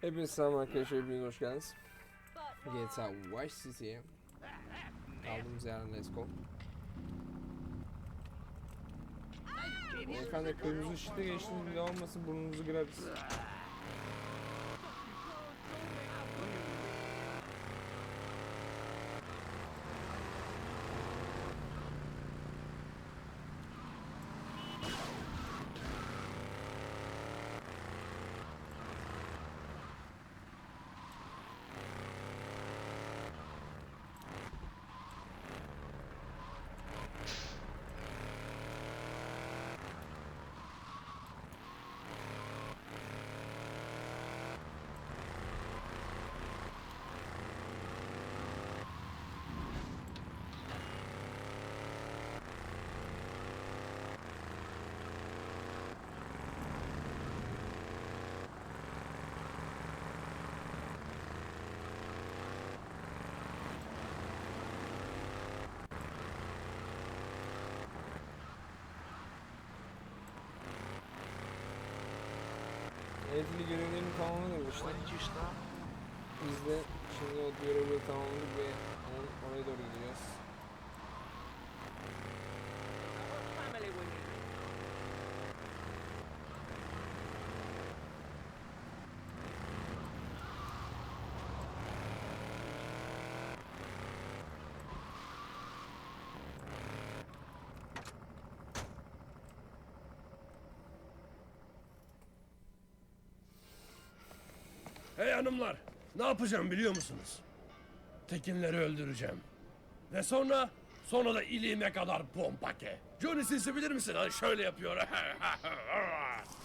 Hepinize selam arkadaşlar, hepiniz hoş geldiniz. GTA Vice City'ye kaldığımız yerden let's go. Beyefendi kırmızı ışıkta geçtiniz bile olmasın burnunuzu kırarız. Eğitimli görevlerini tamamladım işte. Biz de şimdi o görevleri tamamladık ve or- oraya doğru gideceğiz. Hey hanımlar, ne yapacağım biliyor musunuz? Tekinleri öldüreceğim. Ve sonra, sonra da iliğime kadar pompake. Johnny Sins'i bilir misin? Hani şöyle yapıyor.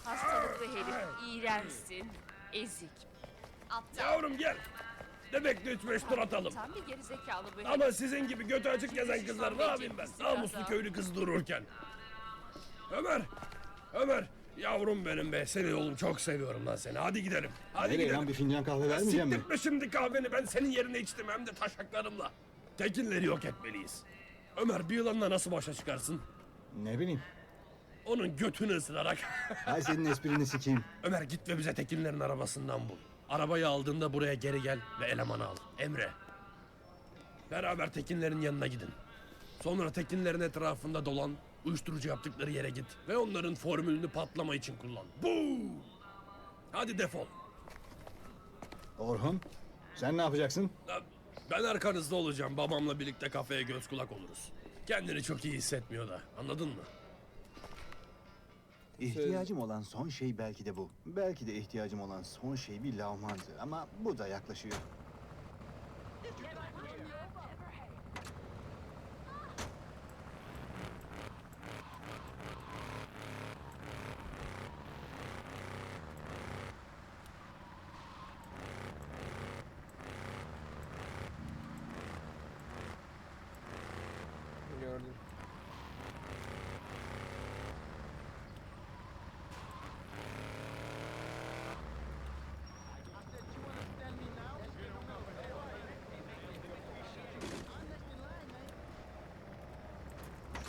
Hastalıklı herif, iğrençsin, ezik. Aptal. Yavrum gel. Bebekle üç beş tur atalım. Tam bir gerizekalı bu herif. Ama sizin gibi götü açık gezen kızlar ne yapayım ben? Namuslu köylü kız dururken. Ömer, Ömer. Yavrum benim be. Seni oğlum çok seviyorum lan seni. Hadi gidelim. Hadi Nereye gidelim. lan bir fincan kahve vermeyeceğim mi? Siktirtme şimdi kahveni ben senin yerine içtim hem de taşaklarımla. Tekinleri yok etmeliyiz. Ömer bir yılanla nasıl başa çıkarsın? Ne bileyim. Onun götünü ısırarak. Hay senin esprini sikeyim. Ömer git ve bize Tekinlerin arabasından bul. Arabayı aldığında buraya geri gel ve elemanı al. Emre. Beraber Tekinlerin yanına gidin. Sonra Tekinlerin etrafında dolan, uyuşturucu yaptıkları yere git ve onların formülünü patlama için kullan. Bu. Hadi defol. Orhun sen ne yapacaksın? Ben arkanızda olacağım. Babamla birlikte kafeye göz kulak oluruz. Kendini çok iyi hissetmiyor da. Anladın mı? İhtiyacım olan son şey belki de bu. Belki de ihtiyacım olan son şey bir lavmandı ama bu da yaklaşıyor.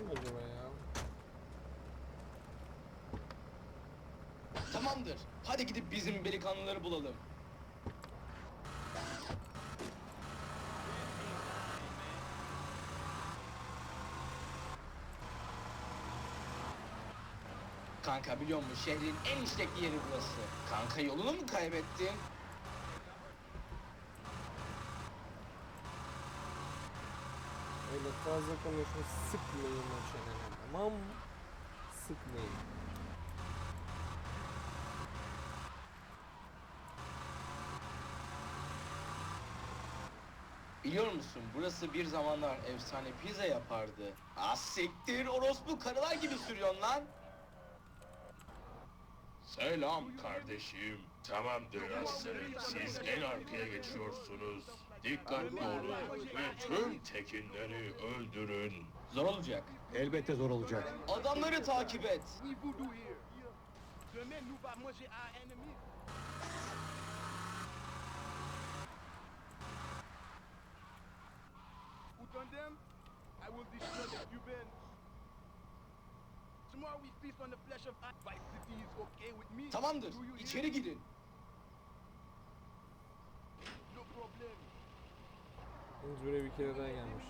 Kim acaba ya? Tamamdır. Hadi gidip bizim delikanlıları bulalım. Kanka biliyor musun şehrin en işlekli yeri burası. Kanka yolunu mu kaybettin? Öyle fazla konuşma sıkmayın o çeneni tamam mı? Sıkmayın. Biliyor musun burası bir zamanlar efsane pizza yapardı. Ah siktir orospu karılar gibi sürüyorsun lan. Selam kardeşim. Tamamdır aslanım. Siz en arkaya geçiyorsunuz. Dikkatli olun ve tüm tekinleri öldürün. Zor olacak. Elbette zor olacak. Adamları takip et. Ni voodoo here. Demain, nous va manger à ennemi. Who done them? I will destroy the Cubans. Tomorrow we feast on the flesh of Vice City is okay with me. Tamamdır. İçeri girin. Biz buraya bir kere daha gelmiş.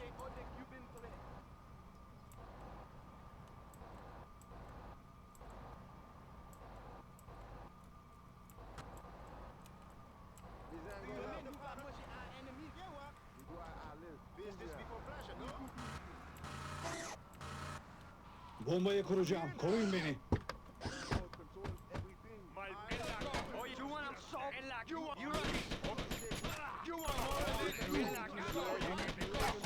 Bombayı kuracağım. Koruyun beni. You want them salt? You want you want you want En la cara, cojones. Sóbate.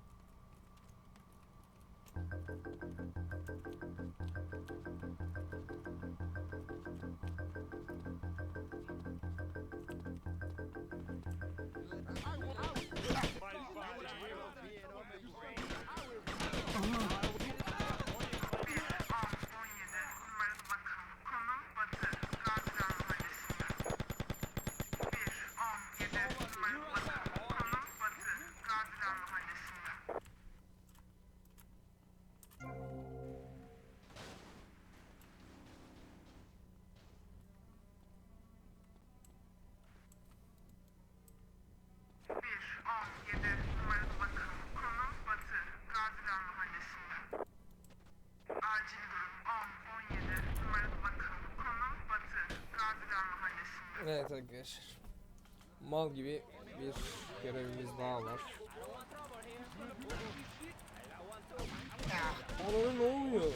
Evet arkadaşlar. Mal gibi bir görevimiz daha var. Oluyor? Lan, ne oluyor?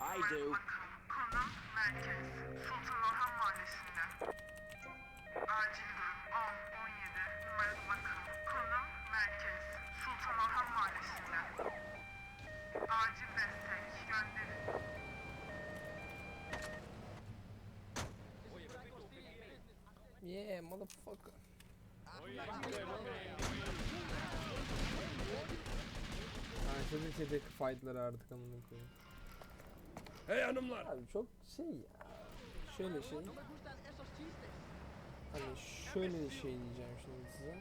I do. Yeah, motherfucker. Başladı içerideki fightları artık amına koyayım. Hey hanımlar! Abi çok şey ya. Şöyle şey. Hani şöyle şey diyeceğim şimdi size.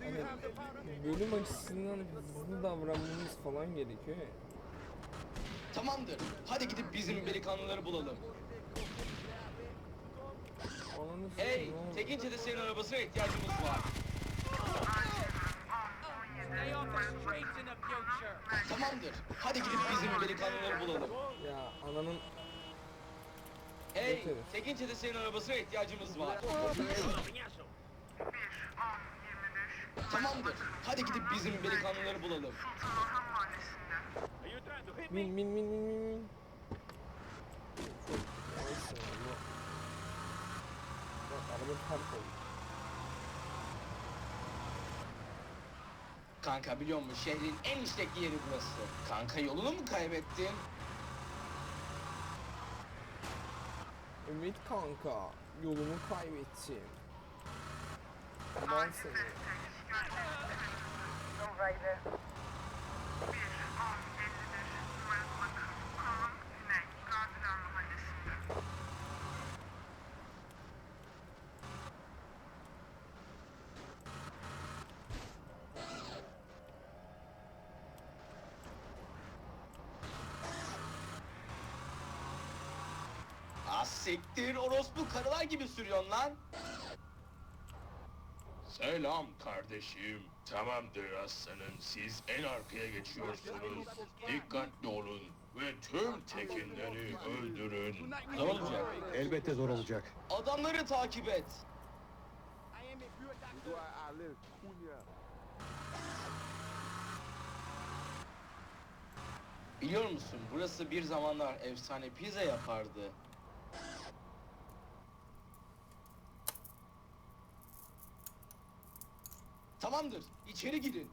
Hani bölüm açısından hızlı davranmamız falan gerekiyor ya. Tamamdır. Hadi gidip bizim delikanlıları bulalım. Ananı Hey? Tekince'de senin arabasına ihtiyacımız var. Stay off the streets in the future. Tamamdır. Hadi gidip bizim delikanlıları bulalım. Ya ananın Hey, Getiririz. Tekince'de senin arabasına ihtiyacımız var. Tamamdır. Hadi gidip bizim delikanlıları bulalım. Min min min min min. Bak araba park oldu. Kanka biliyor musun şehrin en işlekli yeri burası. Kanka yolunu mu kaybettin? Ümit kanka yolumu kaybettim. Aman seni. Ah siktir orospu karılar gibi sürüyorsun lan. Selam kardeşim. Tamamdır aslanım. Siz en arkaya geçiyorsunuz. Dikkatli olun ve tüm tekinleri öldürün. Ne olacak? Elbette zor olacak. Adamları takip et. Biliyor musun burası bir zamanlar efsane pizza yapardı. Tamamdır, içeri girin.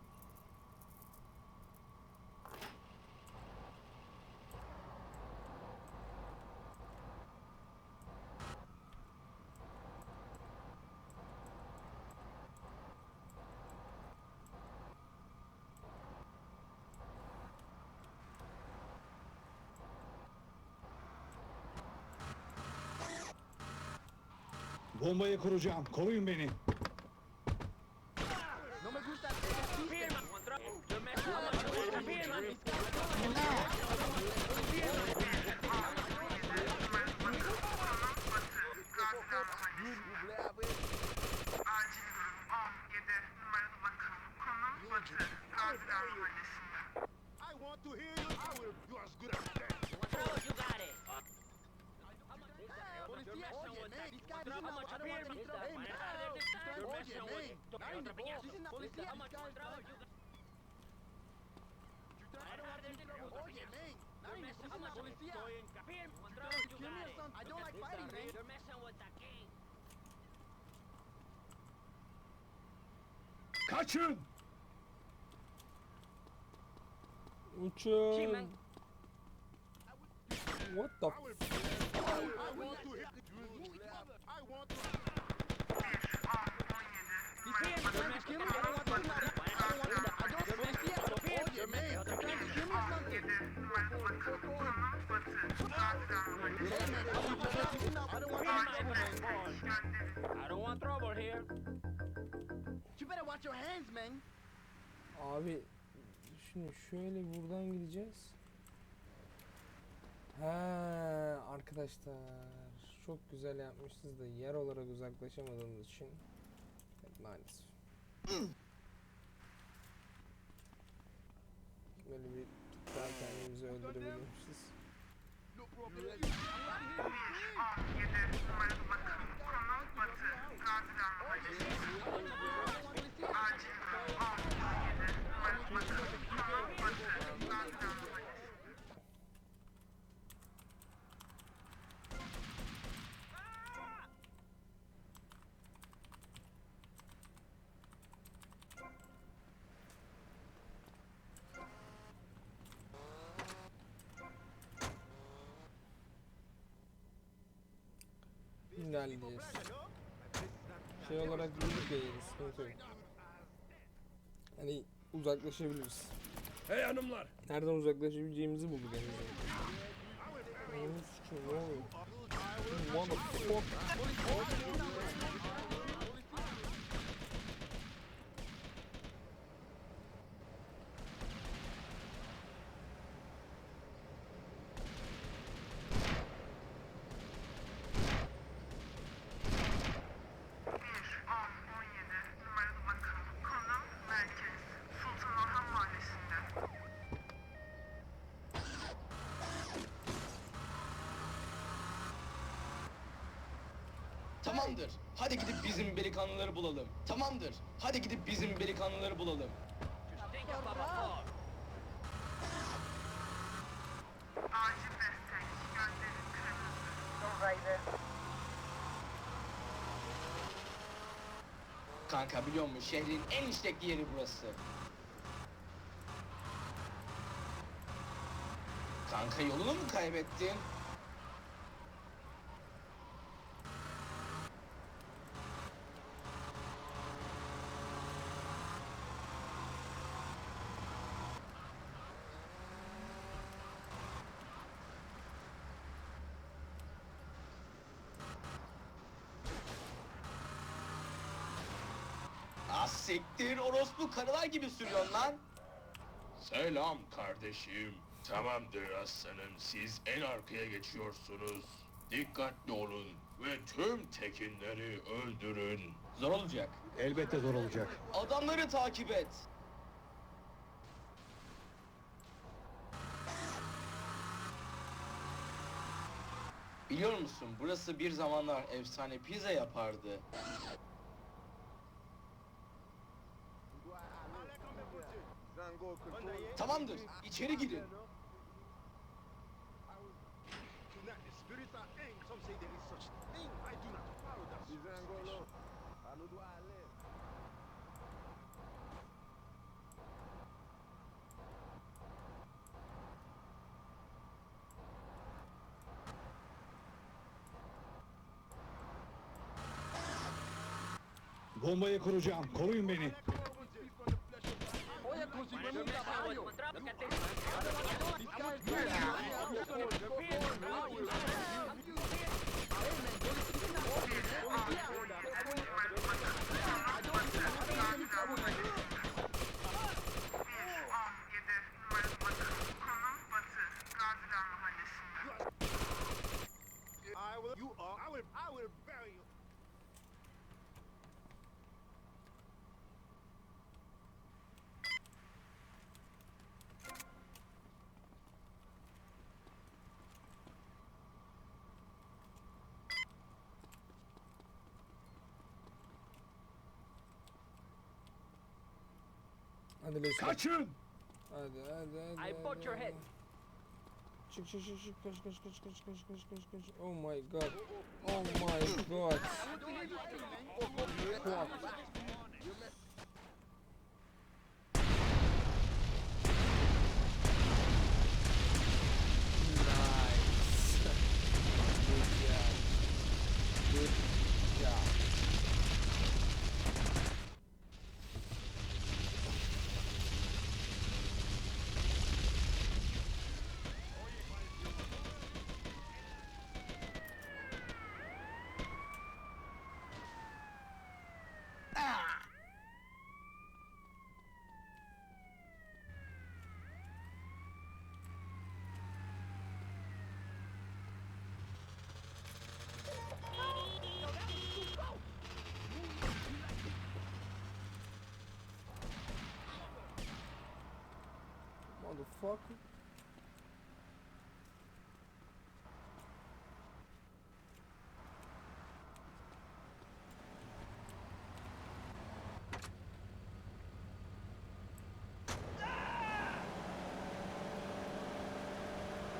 Bombayı kuracağım. Koruyun beni. No me gusta ese chiste. I want to hear you. I will. You are as good as that. Policía, oye, man, this guy doesn't know. I don't want any trouble. Hey, man. Oye, man. Not in the ball. This is not policía. This guy is not- Oye, man. Not in the- this is not policía. Give me a son. I don't like fighting, man. Kaçın! Uçun. What the f- I want to hear. I want to. He's trying to kill me. I don't want to. I don't want to. I don't. Policía. Oye, man. You're trying to kill me or something. Hey, man. I don't want I don't want trouble here. You better watch your hands, man. Abi düşünün şöyle buradan gideceğiz. Ha arkadaşlar çok güzel yapmışız da yer olarak uzaklaşamadığımız için evet, maalesef. Böyle bir daha kendimizi öldürebilmişiz. İlerleyeceğiz. Şey olarak büyük değil, sıkıntı yok. Hani uzaklaşabiliriz. Hey hanımlar! Nereden uzaklaşabileceğimizi bulduk en azından. Ne oluyor? Motherfucker. Tamamdır. Hadi gidip bizim delikanlıları bulalım. Tamamdır. Hadi gidip bizim delikanlıları bulalım. Kanka biliyor musun şehrin en işlekli yeri burası. Kanka yolunu mu kaybettin? Ah siktir orospu karılar gibi sürüyorsun lan. Selam kardeşim. Tamamdır aslanım. Siz en arkaya geçiyorsunuz. Dikkatli olun ve tüm tekinleri öldürün. Zor olacak. Elbette zor olacak. Adamları takip et. Biliyor musun burası bir zamanlar efsane pizza yapardı. Tamamdır. İçeri girin. Bombayı kuracağım. Koruyun beni. Não, Hadi go. Kaçın! Hadi hadi hadi. I bought your head. Çık çık çık çık kaç kaç kaç kaç kaç kaç kaç kaç. Oh my god. Oh my god. Fuck. foco.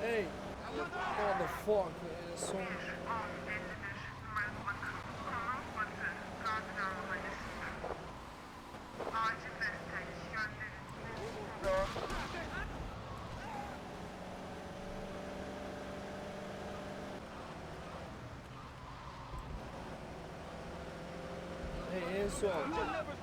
Ei, foda foco, é só. so.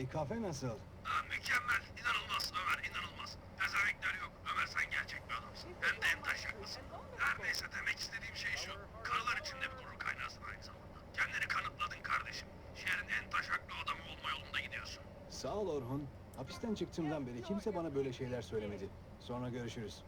Hey, kafe nasıl? mükemmel, inanılmaz Ömer, inanılmaz. Pezevenkler yok. Ömer sen gerçek bir adamsın. Hem de en taşaklısın. Her neyse demek istediğim şey şu. Karılar içinde bir gurur kaynağısın aynı zamanda. Kendini kanıtladın kardeşim. Şehrin en taşaklı adamı olma yolunda gidiyorsun. Sağ ol Orhun. Hapisten çıktığımdan beri kimse bana böyle şeyler söylemedi. Sonra görüşürüz.